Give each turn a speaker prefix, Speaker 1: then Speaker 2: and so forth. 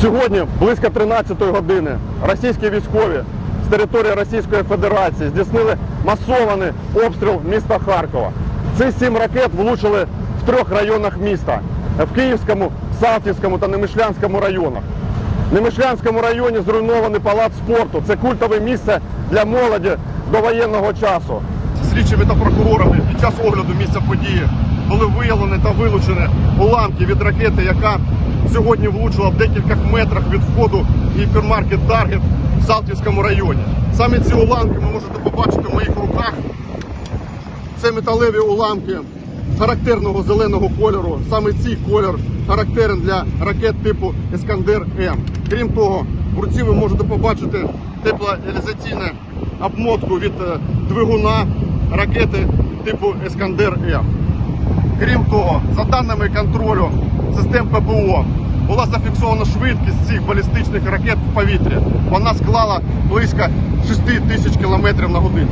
Speaker 1: Сьогодні, близько 13 години, російські військові з території Російської Федерації здійснили масований обстріл міста Харкова. Ці сім ракет влучили в трьох районах міста в Київському, Салтівському та Немишлянському районах. В Немишлянському районі зруйнований палац спорту. Це культове місце для молоді до воєнного часу. Слідчими та прокурорами під час огляду місця події були виявлені та вилучені уламки від ракети, яка сьогодні влучила в декількох метрах від входу в гіпермаркет Таргет в Салтівському районі. Саме ці уламки ви можете побачити в моїх руках. Це металеві уламки характерного зеленого кольору. Саме цей колір характерен для ракет типу Іскандер М. Крім того, в руці ви можете побачити теплоізоляційну обмотку від е, двигуна ракети типу Іскандер М. Крім того, за даними контролю систем ППО, була зафіксована швидкість цих балістичних ракет в повітрі. Вона склала близько 6 тисяч кілометрів на годину.